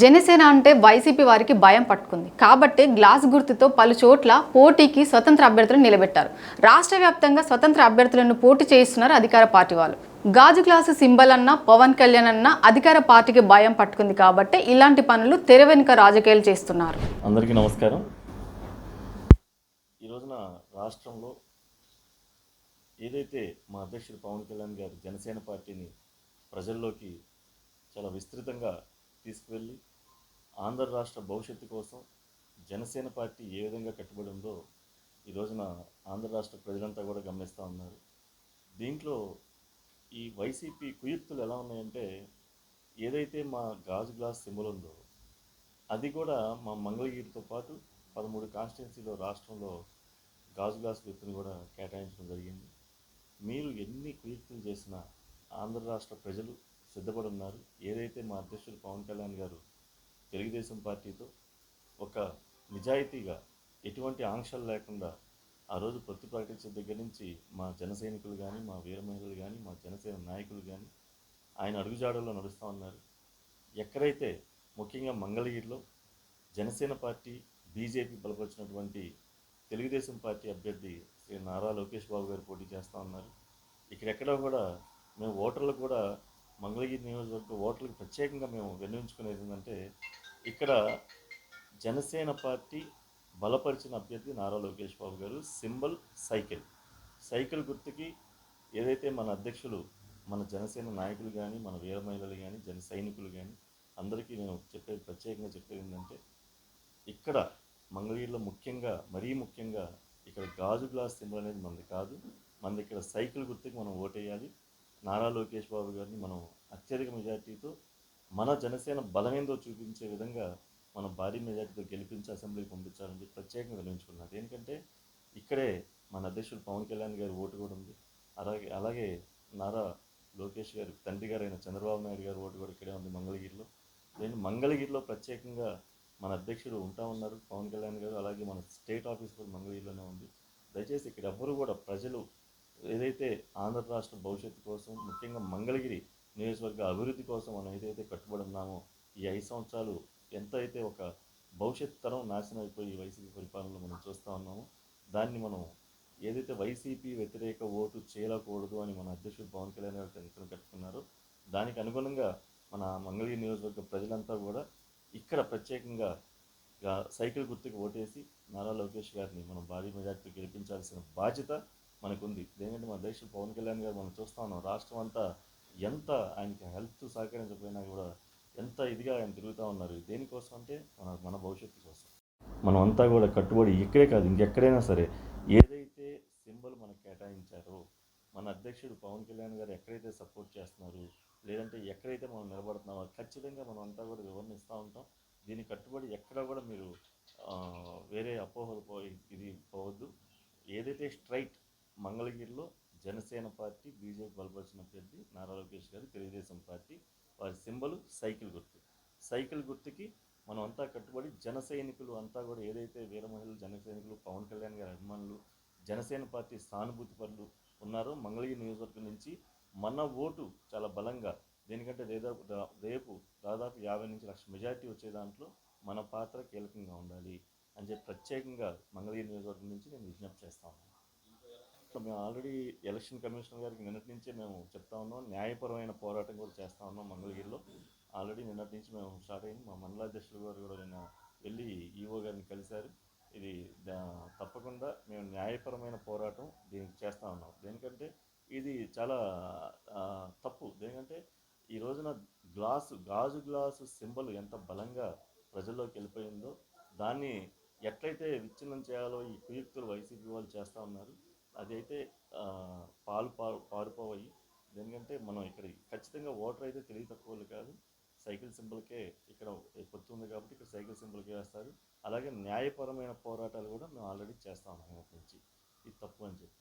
జనసేన అంటే వైసీపీ వారికి భయం పట్టుకుంది. కాబట్టి గ్లాస్ గుర్తుతో పలు చోట్ల పోటీకి స్వతంత్ర అభ్యర్థులను నిలబెట్టారు. రాష్ట్ర వ్యాప్తంగా స్వతంత్ర అభ్యర్థులను పోటీ చేయిస్తున్నారు అధికార పార్టీ వాళ్ళు. గాజు గ్లాసు సింబల్ అన్న పవన్ కళ్యాణ్ అన్న అధికార పార్టీకి భయం పట్టుకుంది కాబట్టి ఇలాంటి పనులు తెర వెనుక రాజకీయాలు చేస్తున్నారు. అందరికీ నమస్కారం. ఈరోజున రాష్ట్రంలో ఏదైతే మా అధ్యక్షుడు పవన్ కళ్యాణ్ గారు జనసేన పార్టీని ప్రజల్లోకి చాలా విస్తృతంగా తీసుకువెళ్ళి ఆంధ్ర రాష్ట్ర భవిష్యత్తు కోసం జనసేన పార్టీ ఏ విధంగా కట్టుబడి ఉందో ఈ రోజున ఆంధ్ర రాష్ట్ర ప్రజలంతా కూడా గమనిస్తూ ఉన్నారు. దీంట్లో ఈ వైసీపీ కుయుక్తులు ఎలా ఉన్నాయంటే ఏదైతే మా గాజు గ్లాస్ సింబల్ ఉందో అది కూడా మా మంగళగిరితో పాటు పదమూడు కాన్స్టిట్యున్సీలో రాష్ట్రంలో గాజు గ్లాస్ గుర్తుని కూడా కేటాయించడం జరిగింది. మీరు ఎన్ని కుయుక్తులు చేసినా ఆంధ్ర రాష్ట్ర ప్రజలు సిద్ధపడి ఉన్నారు ఏదైతే మా అధ్యక్షుడు పవన్ కళ్యాణ్ గారు తెలుగుదేశం పార్టీతో ఒక నిజాయితీగా ఎటువంటి ఆంక్షలు లేకుండా ఆ రోజు పొత్తు ప్రకటించే దగ్గర నుంచి మా జన సైనికులు కానీ మా వీర మహిళలు కానీ మా జనసేన నాయకులు కానీ ఆయన అడుగుజాడల్లో నడుస్తూ ఉన్నారు. ఎక్కడైతే ముఖ్యంగా మంగళగిరిలో జనసేన పార్టీ బీజేపీ బలపరిచినటువంటి తెలుగుదేశం పార్టీ అభ్యర్థి శ్రీ నారా లోకేష్ బాబు గారు పోటీ చేస్తూ ఉన్నారు. ఇక్కడెక్కడ కూడా మేము ఓటర్లకు కూడా మంగళగిరి నియోజకవర్గ ఓట్లకు ప్రత్యేకంగా మేము విన్నవించుకునేది ఏంటంటే ఇక్కడ జనసేన పార్టీ బలపరిచిన అభ్యర్థి నారా లోకేష్ బాబు గారు సింబల్ సైకిల్. సైకిల్ గుర్తుకి ఏదైతే మన అధ్యక్షులు మన జనసేన నాయకులు కానీ మన వీర మహిళలు కానీ జన సైనికులు కానీ అందరికీ నేను చెప్పేది ప్రత్యేకంగా చెప్పేది ఏంటంటే ఇక్కడ మంగళగిరిలో ముఖ్యంగా మరీ ముఖ్యంగా ఇక్కడ గాజు గ్లాస్ సింబల్ అనేది మనది కాదు. మనది ఇక్కడ సైకిల్ గుర్తుకి మనం ఓటేయాలి. నారా లోకేష్ బాబు గారిని మనం అత్యధిక మెజార్టీతో మన జనసేన బలమేందో చూపించే విధంగా మనం భారీ మెజార్టీతో గెలిపించి అసెంబ్లీకి పంపించాలని ప్రత్యేకంగా వినియోగించుకున్నారు ఎందుకంటే ఇక్కడే మన అధ్యక్షుడు పవన్ కళ్యాణ్ గారి ఓటు కూడా ఉంది. అలాగే అలాగే నారా లోకేష్ గారి తండ్రి గారైన చంద్రబాబు నాయుడు గారి ఓటు కూడా ఇక్కడే ఉంది మంగళగిరిలో. నేను మంగళగిరిలో ప్రత్యేకంగా మన అధ్యక్షుడు ఉంటా ఉన్నారు పవన్ కళ్యాణ్ గారు. అలాగే మన స్టేట్ ఆఫీస్ కూడా మంగళగిరిలోనే ఉంది. దయచేసి ఇక్కడ ఎవ్వరు కూడా ప్రజలు ఏదైతే ఆంధ్ర రాష్ట్ర భవిష్యత్తు కోసం ముఖ్యంగా మంగళగిరి నియోజకవర్గ అభివృద్ధి కోసం మనం ఏదైతే కట్టుబడి ఉన్నామో ఈ ఐదు సంవత్సరాలు ఎంత అయితే ఒక భవిష్యత్ తరం నాశనం అయిపోయి ఈ వైసీపీ పరిపాలనలో మనం చూస్తూ ఉన్నామో దాన్ని మనం ఏదైతే వైసీపీ వ్యతిరేక ఓటు చేయకూడదు అని మన అధ్యక్షుడు పవన్ కళ్యాణ్ గారు చరిత్రను కట్టుకున్నారో దానికి అనుగుణంగా మన మంగళగిరి నియోజకవర్గ ప్రజలంతా కూడా ఇక్కడ ప్రత్యేకంగా సైకిల్ గుర్తుకు ఓటేసి నారా లోకేష్ గారిని మనం భారీ మెజార్టీ గెలిపించాల్సిన బాధ్యత మనకుంది. ఎందుకంటే మన దేశం పవన్ కళ్యాణ్ గారు మనం చూస్తా ఉన్నాం. రాష్ట్రం అంతా ఎంత ఆయనకి హెల్త్ సహకరించకపోయినా కూడా ఎంత ఇదిగా ఆయన తిరుగుతూ ఉన్నారు. దేనికోసం అంటే మన మన భవిష్యత్తు కోసం. మనం అంతా కూడా కట్టుబడి ఇక్కడే కాదు ఇంకెక్కడైనా సరే ఏదైతే సింబల్ మనకు కేటాయించారో మన అధ్యక్షుడు పవన్ కళ్యాణ్ గారు ఎక్కడైతే సపోర్ట్ చేస్తున్నారు లేదంటే ఎక్కడైతే మనం నిలబడుతున్నామో ఖచ్చితంగా మనం అంతా కూడా వివరణ ఇస్తూ ఉంటాం. దీని కట్టుబడి ఎక్కడ కూడా మీరు వేరే అపోహలు పోయి ఇది పోవద్దు. ఏదైతే స్ట్రైట్ మంగళగిరిలో జనసేన పార్టీ బీజేపీ బలపరిచిన అభ్యర్థి నారా లోకేష్ గారు తెలుగుదేశం పార్టీ వారి సింబల్ సైకిల్ గుర్తు. సైకిల్ గుర్తుకి మనం అంతా కట్టుబడి జన సైనికులు అంతా కూడా ఏదైతే వీర మహిళలు జన సైనికులు పవన్ కళ్యాణ్ గారి అభిమానులు జనసేన పార్టీ సానుభూతి పరులు ఉన్నారో మంగళగిరి నియోజకవర్గం నుంచి మన ఓటు చాలా బలంగా దేనికంటే దాదాపు రేపు దాదాపు యాభై నుంచి లక్ష మెజారిటీ వచ్చే దాంట్లో మన పాత్ర కీలకంగా ఉండాలి అని చెప్పి ప్రత్యేకంగా మంగళగిరి నియోజకవర్గం నుంచి నేను విజ్ఞప్తి చేస్తాను మేము ఆల్రెడీ ఎలక్షన్ కమిషనర్ గారికి నిన్నటి నుంచే మేము చెప్తా ఉన్నాం. న్యాయపరమైన పోరాటం కూడా చేస్తా ఉన్నాం మంగళగిరిలో. ఆల్రెడీ నిన్నటి నుంచి మేము స్టార్ట్ అయింది. మా మండలాధ్యక్షులు గారు కూడా నిన్న వెళ్ళి ఈఓ గారిని కలిశారు. ఇది తప్పకుండా మేము న్యాయపరమైన పోరాటం దీనికి చేస్తా ఉన్నాం. దేనికంటే ఇది చాలా తప్పు. దేనికంటే ఈ రోజున గ్లాసు గాజు గ్లాసు సింబల్ ఎంత బలంగా ప్రజల్లోకి వెళ్ళిపోయిందో దాన్ని ఎట్లయితే విచ్ఛిన్నం చేయాలో ఈ కుయుక్తులు వైసీపీ వాళ్ళు చేస్తూ ఉన్నారు. అదైతే పాలు పారు పారిపోయి దేనికంటే మనం ఇక్కడ ఖచ్చితంగా ఓటర్ అయితే తెలివి తక్కువ కాదు. సైకిల్ సింబల్కే ఇక్కడ పొత్తుంది కాబట్టి ఇక్కడ సైకిల్ సింబల్కే వేస్తారు. అలాగే న్యాయపరమైన పోరాటాలు కూడా మేము ఆల్రెడీ చేస్తాం ఉన్నాం నుంచి. ఇది తప్పు అని చెప్పి.